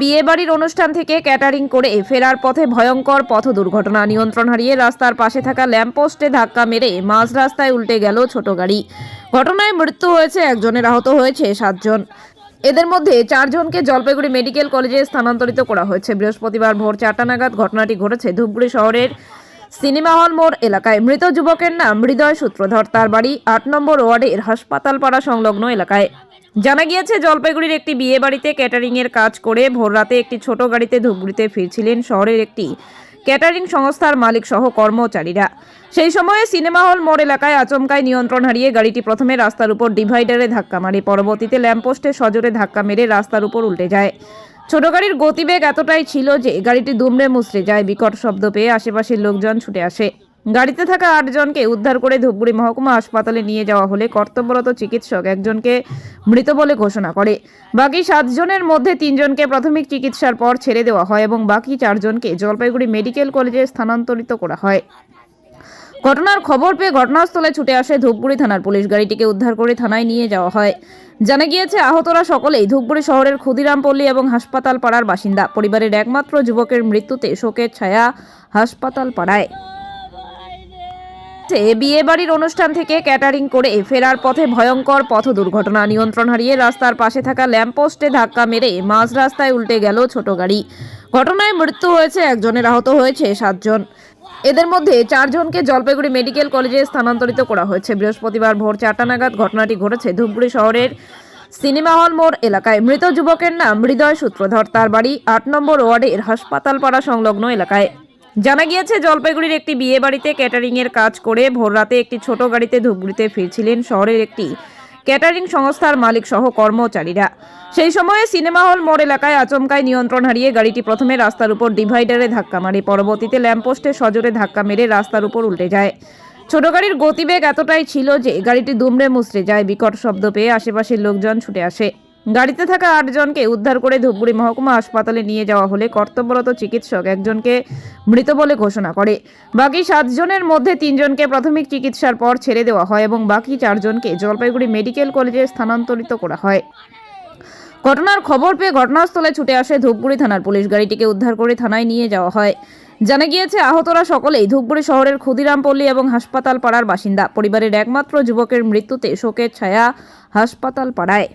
বিয়ে বাড়ির অনুষ্ঠান থেকে ক্যাটারিং করে ফেরার পথে ভয়ঙ্কর পথ দুর্ঘটনা। নিয়ন্ত্রণ হারিয়ে রাস্তার পাশে থাকা ল্যাম্পপোস্টে ধাক্কা মেরে মাঝ রাস্তায় উল্টে গেল ছোট গাড়ি। ঘটনায় মৃত্যু হয়েছে একজনের, আহত হয়েছে সাতজন। এদের মধ্যে চারজনকে জলপাইগুড়ি মেডিকেল কলেজে স্থানান্তরিত করা হয়েছে। বৃহস্পতিবার ভোর চারটা নাগাদ ঘটনাটি ঘটেছে ধূপগুড়ি শহরের সিনেমা হল মোড় এলাকায় মৃত যুবকের নাম হৃদয় সূত্রধর। তার বাড়ি আট নম্বর ওয়ার্ডের হাসপাতাল পাড়া সংলগ্ন এলাকায়। জানা গিয়েছে, জলপাইগুড়ির একটি বিয়ে বাড়িতে ক্যাটারিং এর কাজ করে ভোররাতে একটি ছোট গাড়িতে ধূপগুড়িতে ফিরছিলেন শহরের একটি ক্যাটারিং সংস্থার মালিক সহ কর্মচারীরা। সেই সময়ে সিনেমা হল মোড় এলাকায় আচমকায় নিয়ন্ত্রণ হারিয়ে গাড়িটি প্রথমে রাস্তার উপর ডিভাইডারে ধাক্কা মারে। পরবর্তীতে ল্যাম্পপোস্টে সজোরে ধাক্কা মেরে রাস্তার উপর উল্টে যায়। ছোট গাড়ির গতিবেগ এতটাই ছিল যে গাড়িটি দুমড়ে মুচড়ে যায়। বিকট শব্দ পেয়ে আশেপাশের লোকজন ছুটে আসে। গাড়িতে থাকা আটজনকে উদ্ধার করে ধূপগুড়ি মহকুমা হাসপাতালে নিয়ে যাওয়া হলে কর্তব্যরত চিকিৎসক একজনকে মৃত বলে ঘোষণা করে। বাকি সাতজনের মধ্যে তিনজনকে প্রাথমিক চিকিৎসার পর ছেড়ে দেওয়া হয় এবং বাকি চারজনকে জলপাইগুড়ি মেডিকেল কলেজে স্থানান্তরিত করা হয়। ঘটনার খবর পেয়ে ঘটনাস্থলে ছুটে আসে ধূপগুড়ি থানার পুলিশ। গাড়িটিকে উদ্ধার করে থানায় নিয়ে যাওয়া হয়। জানা গিয়েছে, আহতরা সকলেই ধূপগুড়ি শহরের ক্ষুদিরামপল্লী এবং হাসপাতাল পাড়ার বাসিন্দা। পরিবারের একমাত্র যুবকের মৃত্যুতে শোকের ছায়া হাসপাতাল পাড়ায়। বিয়ে বাড়ির অনুষ্ঠান থেকে ক্যাটারিং করে ফেরার পথে ভয়ঙ্কর পথ দুর্ঘটনা। নিয়ন্ত্রণ হারিয়ে রাস্তার পাশে থাকা ল্যাম্পপোস্টে ধাক্কা মেরে মাঝ রাস্তায় উল্টে গেল ছোট গাড়ি। ঘটনায় মৃত্যু হয়েছে, একজনের আহত হয়েছে সাতজন। এদের মধ্যে চারজনকে জলপাইগুড়ি মেডিকেল কলেজে স্থানান্তরিত করা হয়েছে। বৃহস্পতিবার ভোর চারটা নাগাদ ঘটনাটি ঘটেছে ধূপগুড়ি শহরের সিনেমা হল মোড় এলাকায়। মৃত যুবকের নাম হৃদয় সূত্রধর। তার বাড়ি আট নম্বর ওয়ার্ডের হাসপাতাল পাড়া সংলগ্ন এলাকায়। জানা গিয়েছে, জলপাইগুড়ির একটি বিয়ে বাড়িতে ক্যাটারিংয়ের কাজ করে ভোররাতে একটি ছোট গাড়িতে ধূপগুড়িতে ফিরছিলেন। শহরের একটি ক্যাটারিং সংস্থার মালিক সহ কর্মচারীরা। সেই সময়ে সিনেমা হল মোড় এলাকায় আচমকায় নিয়ন্ত্রণ হারিয়ে গাড়িটি প্রথমে রাস্তার উপর ডিভাইডারে ধাক্কা মারে, পরবর্তীতে ল্যাম্পপোস্টে সজোরে ধাক্কা মেরে রাস্তার উপর উল্টে যায়। ছোট গাড়ির গতিবেগ এতটাই ছিল যে গাড়িটি দুমড়ে মুচড়ে যায়, বিকট শব্দ পেয়ে আশেপাশের লোকজন ছুটে আসে। গাড়িতে থাকা আটজনকে উদ্ধার করে ধূপগুড়ি মহকুমা হাসপাতালে নিয়ে যাওয়া হলে কর্তব্যরত চিকিৎসক একজনকে মৃত বলে ঘোষণা করে। বাকি সাতজনের মধ্যে তিনজনকে প্রাথমিক চিকিৎসার পর ছেড়ে দেওয়া হয় এবং বাকি চারজনকে জলপাইগুড়ি মেডিকেল কলেজে স্থানান্তরিত করা হয়। ঘটনার খবর পেয়ে ঘটনাস্থলে ছুটে আসে ধূপগুড়ি থানার পুলিশ। গাড়িটিকে উদ্ধার করে থানায় নিয়ে যাওয়া হয়। জানা গিয়েছে, আহতরা সকলেই ধূপগুড়ি শহরের ক্ষুদিরামপল্লী এবং হাসপাতাল পাড়ার বাসিন্দা। পরিবারের একমাত্র যুবকের মৃত্যুতে শোকের ছায়া হাসপাতাল পাড়ায়